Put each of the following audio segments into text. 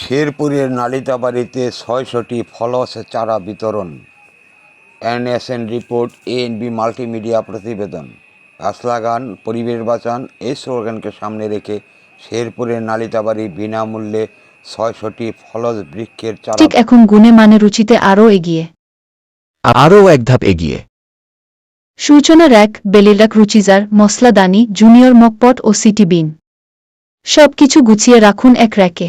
শেরপুরের নালিতাবাড়িতে ছয়শটি ফলস চারা বিতরণ। এনএসএন রিপোর্ট এএনবি মাল্টিমিডিয়া প্রতিবেদন। গাছ লাগান পরিবেশ বাঁচান এই স্লোগানকে সামনে রেখে শেরপুরের নালিতাবাড়ি বিনামূল্যে ছয়শটি ফলস বৃক্ষের চারা ঠিক এখন গুণে মানে রুচিতে আরও এগিয়ে। আরও এক ধাপ এগিয়ে। সূচনা র্যাক বেলিলাক রুচিজার মশলাদানি জুনিয়র মকপট ও সিটি বিন। সব কিছু গুছিয়ে রাখুন এক র্যাকে।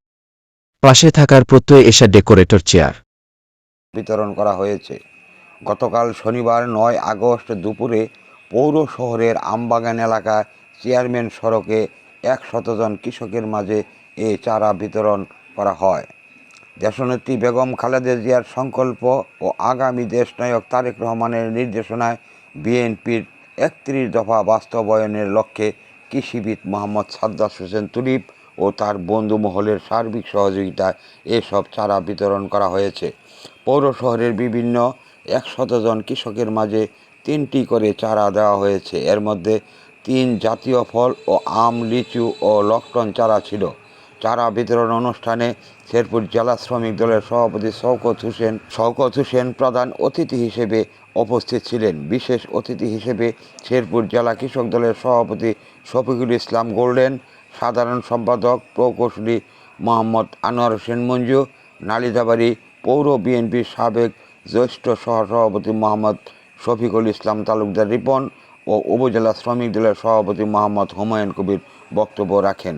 পাশে থাকার প্রত্যয় এসা ডেকোরেটর চেয়ার। বিতরণ করা হয়েছে। গতকাল শনিবার নয় আগস্ট দুপুরে পৌর শহরের আমবাগান এলাকায় চেয়ারম্যান সড়কে এক শতজন কৃষকের মাঝে এ চারা বিতরণ করা হয়। দেশনেত্রী বেগম খালেদা জিয়ার সংকল্প ও আগামী দেশনায়ক তারেক রহমানের নির্দেশনায় বিএনপির একত্রিশ দফা বাস্তবায়নের লক্ষ্যে কৃষিবিদ মোহাম্মদ সাদ্দাস হোসেন তুলিপ ও তার বন্ধু মহলের সার্বিক সহযোগিতায় এসব চারা বিতরণ করা হয়েছে। পৌর শহরের বিভিন্ন একশত জন কৃষকের মাঝে তিনটি করে চারা দেওয়া হয়েছে। এর মধ্যে তিন জাতীয় ফল ও আম, লিচু ও লকটন চারা ছিল। চারা বিতরণ অনুষ্ঠানে শেরপুর জেলা শ্রমিক দলের সভাপতি শওকত হোসেন শওকত হোসেন প্রধান অতিথি হিসেবে উপস্থিত ছিলেন। বিশেষ অতিথি হিসেবে শেরপুর জেলা কৃষক দলের সভাপতি শফিকুল ইসলাম গোল্ডেন সাধারণ সম্পাদক প্রকৌশলী মোহাম্মদ আনোয়ার হোসেন মঞ্জু, নালিদাবাড়ি পৌর বিএনপির সাবেক জ্যেষ্ঠ সহসভাপতি মোহাম্মদ শফিকুল ইসলাম তালুকদার রিপন ও উপজেলা শ্রমিক দলের সভাপতি মোহাম্মদ হুমায়ুন কবির বক্তব্য রাখেন।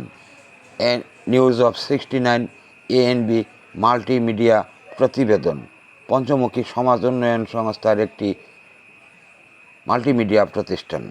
News of sixty nine ANB multimedia প্রতিবেদন। পঞ্চমুখী সমাজ উন্নয়ন সংস্থার একটি মাল্টিমিডিয়া প্রতিষ্ঠান।